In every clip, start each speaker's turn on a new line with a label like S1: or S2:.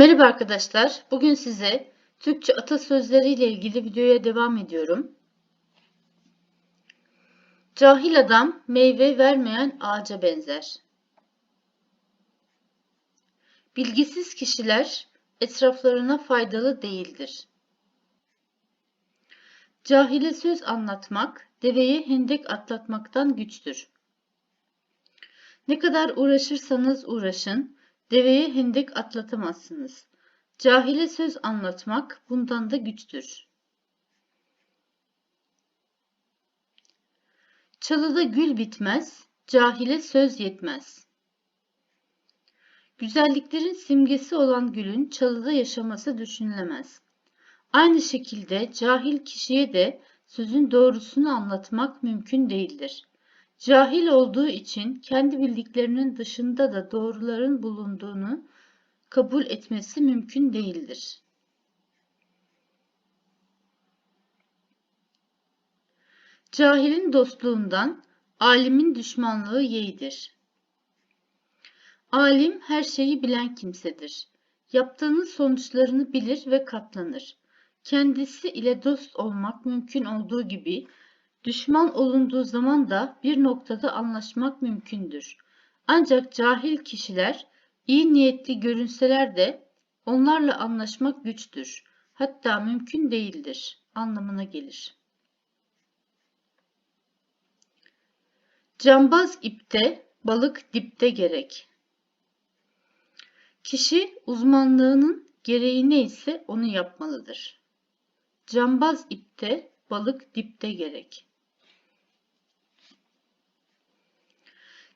S1: Merhaba arkadaşlar. Bugün size Türkçe atasözleri ile ilgili videoya devam ediyorum. Cahil adam meyve vermeyen ağaca benzer. Bilgisiz kişiler etraflarına faydalı değildir. Cahile söz anlatmak deveye hendek atlatmaktan güçtür. Ne kadar uğraşırsanız uğraşın, deveye hendek atlatamazsınız. Cahile söz anlatmak bundan da güçtür. Çalıda gül bitmez, cahile söz yetmez. Güzelliklerin simgesi olan gülün çalıda yaşaması düşünülemez. Aynı şekilde cahil kişiye de sözün doğrusunu anlatmak mümkün değildir. Cahil olduğu için kendi bildiklerinin dışında da doğruların bulunduğunu kabul etmesi mümkün değildir. Cahilin dostluğundan alimin düşmanlığı yeğdir. Alim her şeyi bilen kimsedir. Yaptığının sonuçlarını bilir ve katlanır. Kendisi ile dost olmak mümkün olduğu gibi Düşman olunduğu zaman da bir noktada anlaşmak mümkündür. Ancak cahil kişiler iyi niyetli görünseler de onlarla anlaşmak güçtür. Hatta mümkün değildir anlamına gelir. Cambaz ipte, balık dipte gerek. Kişi uzmanlığının gereği neyse onu yapmalıdır. Cambaz ipte, balık dipte gerek.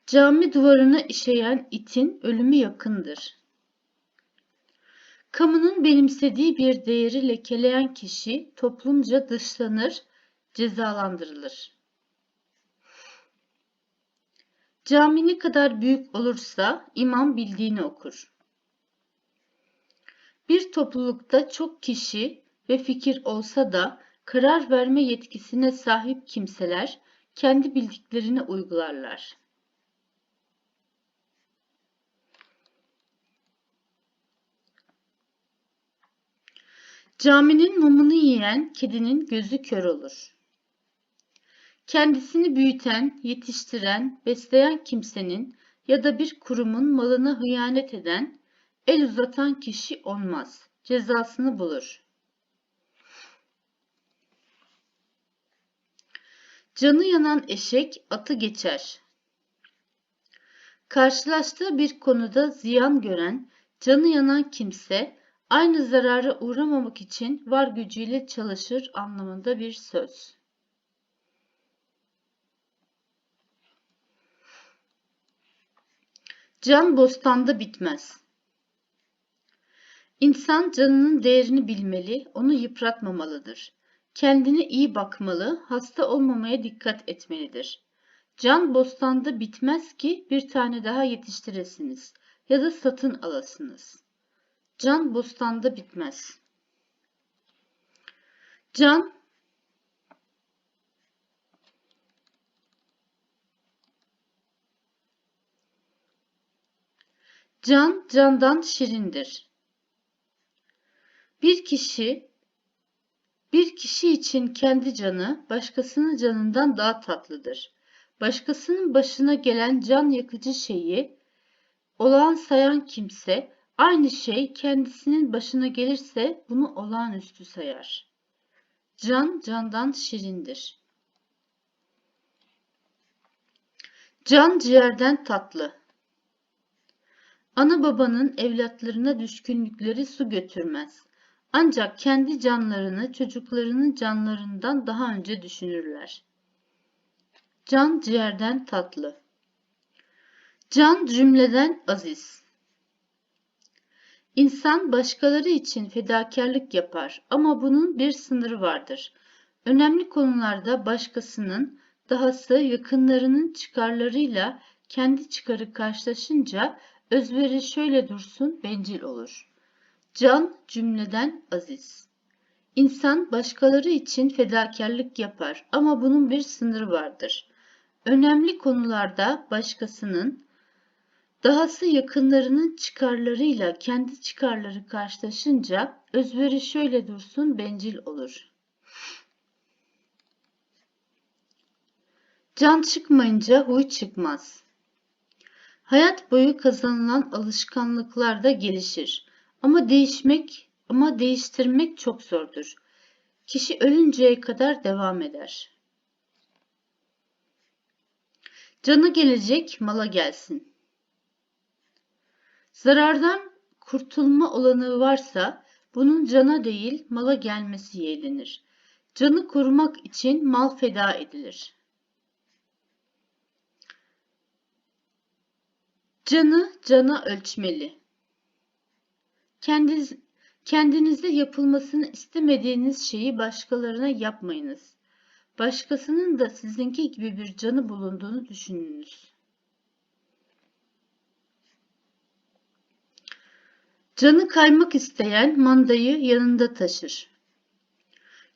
S1: Cami duvarına işeyen itin ölümü yakındır. Kamunun benimsediği bir değeri lekeleyen kişi toplumca dışlanır, cezalandırılır. Cami ne kadar büyük olursa imam bildiğini okur. Bir toplulukta çok kişi ve fikir olsa da karar verme yetkisine sahip kimseler kendi bildiklerini uygularlar. Caminin mumunu yiyen kedinin gözü kör olur. Kendisini büyüten, yetiştiren, besleyen kimsenin ya da bir kurumun malına hıyanet eden, el uzatan kişi olmaz. Cezasını bulur. Canı yanan eşek atı geçer. Karşılaştığı bir konuda ziyan gören, canı yanan kimse aynı zarara uğramamak için var gücüyle çalışır anlamında bir söz. Can bostanda bitmez. İnsan canının değerini bilmeli, onu yıpratmamalıdır. Kendine iyi bakmalı, hasta olmamaya dikkat etmelidir. Can bostanda bitmez ki bir tane daha yetiştiresiniz ya da satın alasınız. Can bostanda bitmez. Can Can candan şirindir. Bir kişi bir kişi için kendi canı başkasının canından daha tatlıdır. Başkasının başına gelen can yakıcı şeyi olağan sayan kimse Aynı şey kendisinin başına gelirse bunu olağanüstü sayar. Can candan şirindir. Can ciğerden tatlı. Ana babanın evlatlarına düşkünlükleri su götürmez. Ancak kendi canlarını çocuklarının canlarından daha önce düşünürler. Can ciğerden tatlı. Can cümleden aziz. İnsan başkaları için fedakarlık yapar ama bunun bir sınırı vardır. Önemli konularda başkasının, dahası yakınlarının çıkarlarıyla kendi çıkarı karşılaşınca özveri şöyle dursun bencil olur. Can cümleden aziz. İnsan başkaları için fedakarlık yapar ama bunun bir sınırı vardır. Önemli konularda başkasının, Dahası yakınlarının çıkarlarıyla kendi çıkarları karşılaşınca özveri şöyle dursun bencil olur. Can çıkmayınca huy çıkmaz. Hayat boyu kazanılan alışkanlıklar da gelişir. Ama değişmek, ama değiştirmek çok zordur. Kişi ölünceye kadar devam eder. Canı gelecek, mala gelsin. Zarardan kurtulma olanağı varsa bunun cana değil mala gelmesi yeğlenir. Canı korumak için mal feda edilir. Canı cana ölçmeli. Kendiniz, kendinizde yapılmasını istemediğiniz şeyi başkalarına yapmayınız. Başkasının da sizinki gibi bir canı bulunduğunu düşününüz. Canı kaymak isteyen mandayı yanında taşır.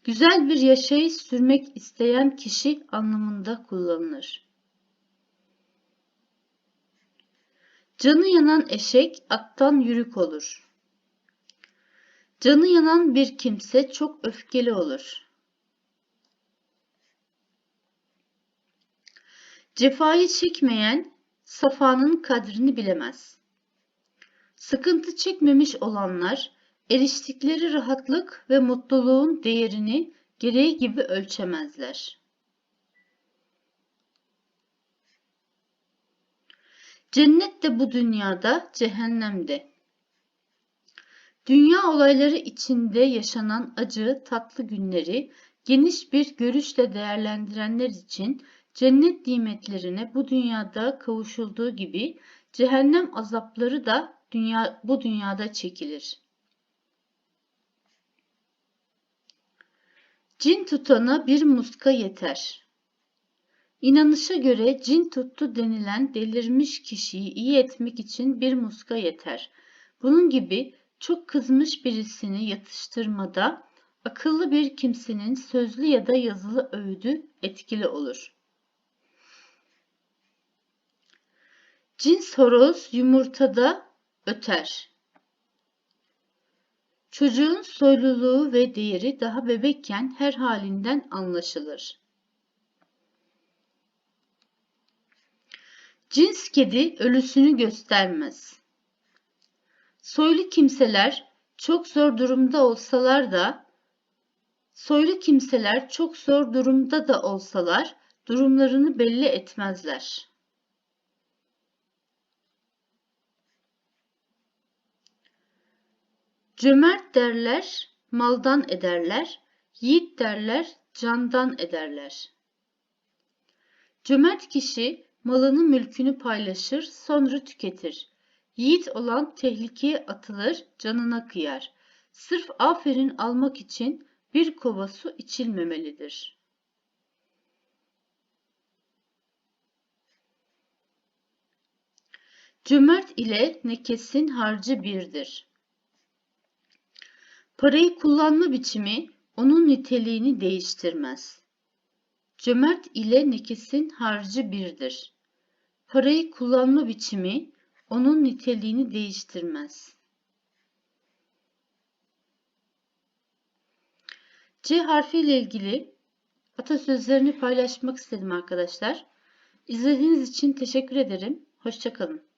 S1: Güzel bir yaşayış sürmek isteyen kişi anlamında kullanılır. Canı yanan eşek attan yürük olur. Canı yanan bir kimse çok öfkeli olur. Cefayı çekmeyen safanın kadrini bilemez. Sıkıntı çekmemiş olanlar eriştikleri rahatlık ve mutluluğun değerini gereği gibi ölçemezler. Cennet de bu dünyada, cehennemde. Dünya olayları içinde yaşanan acı, tatlı günleri geniş bir görüşle değerlendirenler için cennet nimetlerine bu dünyada kavuşulduğu gibi cehennem azapları da dünya, bu dünyada çekilir. Cin tutana bir muska yeter. İnanışa göre cin tuttu denilen delirmiş kişiyi iyi etmek için bir muska yeter. Bunun gibi çok kızmış birisini yatıştırmada akıllı bir kimsenin sözlü ya da yazılı öğüdü etkili olur. Cins horoz yumurtada öter. Çocuğun soyluluğu ve değeri daha bebekken her halinden anlaşılır. Cins kedi ölüsünü göstermez. Soylu kimseler çok zor durumda olsalar da soylu kimseler çok zor durumda da olsalar durumlarını belli etmezler. Cömert derler, maldan ederler, yiğit derler, candan ederler. Cömert kişi malını mülkünü paylaşır, sonra tüketir. Yiğit olan tehlikeye atılır, canına kıyar. Sırf aferin almak için bir kova su içilmemelidir. Cömert ile nekesin harcı birdir. Parayı kullanma biçimi onun niteliğini değiştirmez. Cömert ile nekesin harcı birdir. Parayı kullanma biçimi onun niteliğini değiştirmez. C harfi ile ilgili atasözlerini paylaşmak istedim arkadaşlar. İzlediğiniz için teşekkür ederim. Hoşçakalın.